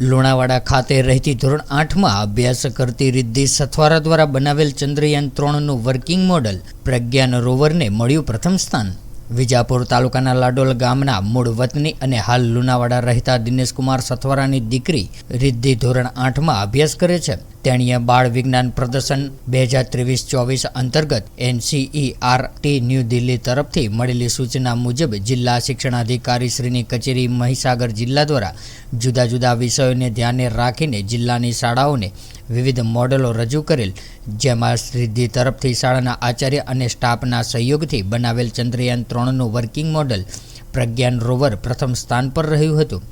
લુણાવાડા ખાતે રહેતી ધોરણ આઠમાં અભ્યાસ કરતી રિદ્ધિ સથવારા દ્વારા બનાવેલ ચંદ્રયાન ત્રણનું વર્કિંગ મોડલ પ્રજ્ઞાન રોવરને મળ્યું પ્રથમ સ્થાન. વિજાપુર તાલુકાના લાડોલ ગામના મૂળ વતની અને હાલ લુણાવાડા રહેતા દિનેશકુમાર સથવારાની દીકરી રિદ્ધિ ધોરણ આઠમાં અભ્યાસ કરે છે. તેણીએ બાળ વિજ્ઞાન પ્રદર્શન બે હજાર ત્રેવીસ ચોવીસ અંતર્ગત એનસીઈઆરટી ન્યૂ દિલ્હી તરફથી મળેલી સૂચના મુજબ જિલ્લા શિક્ષણાધિકારી શ્રીની કચેરી મહીસાગર જિલ્લા દ્વારા જુદા જુદા વિષયોને ધ્યાને રાખીને જિલ્લાની શાળાઓને વિવિધ મોડેલો રજૂ કરેલ, જેમાં સિદ્ધિ તરફથી શાળાના આચાર્ય અને સ્ટાફના સહયોગથી બનાવેલ ચંદ્રયાન ત્રણનું વર્કિંગ મોડલ પ્રજ્ઞાન રોવર પ્રથમ સ્થાન પર રહ્યું હતું,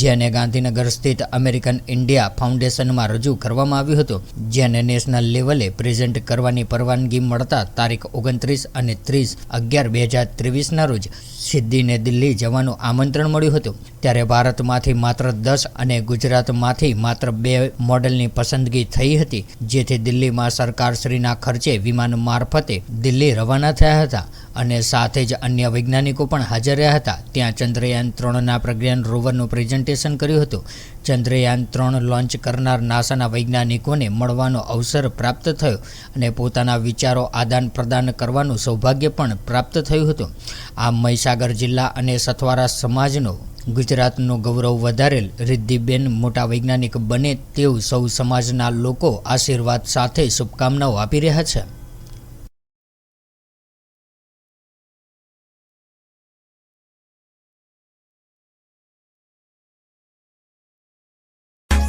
જેને ગાંધીનગર સ્થિત અમેરિકન ઇન્ડિયા ફાઉન્ડેશનમાં રજૂ કરવામાં આવ્યું હતું. જેને નેશનલ લેવલે પ્રેઝન્ટ કરવાની પરવાનગી મળતા તારીખ ઓગણત્રીસ અને ત્રીસ અગિયાર બે હજાર ત્રેવીસના રોજ સિદ્ધિને દિલ્હી જવાનું આમંત્રણ મળ્યું હતું. ત્યારે ભારતમાંથી માત્ર દસ અને ગુજરાતમાંથી માત્ર બે મોડલની પસંદગી થઈ હતી, જેથી દિલ્હીમાં સરકારશ્રીના ખર્ચે વિમાન મારફતે દિલ્હી રવાના થયા હતા. અને સાથે જ અન્ય વૈજ્ઞાનિકો પણ હાજર રહ્યા હતા. ત્યાં ચંદ્રયાન ત્રણના પ્રજ્ઞાન રોવરનું પ્રેઝન્ટેશન કર્યું હતું. ચંદ્રયાન ત્રણ લોન્ચ કરનાર નાસાના વૈજ્ઞાનિકોને મળવાનો અવસર પ્રાપ્ત થયો અને પોતાના વિચારો આદાન પ્રદાન કરવાનું સૌભાગ્ય પણ પ્રાપ્ત થયું હતું. આ મહીસાગર જિલ્લા અને સથવારા સમાજનો ગુજરાતનું ગૌરવ વધારેલ રિદ્ધિબેન મોટા વૈજ્ઞાનિક બને તેવું સૌ સમાજના લોકો આશીર્વાદ સાથે શુભકામનાઓ આપી રહ્યા છે.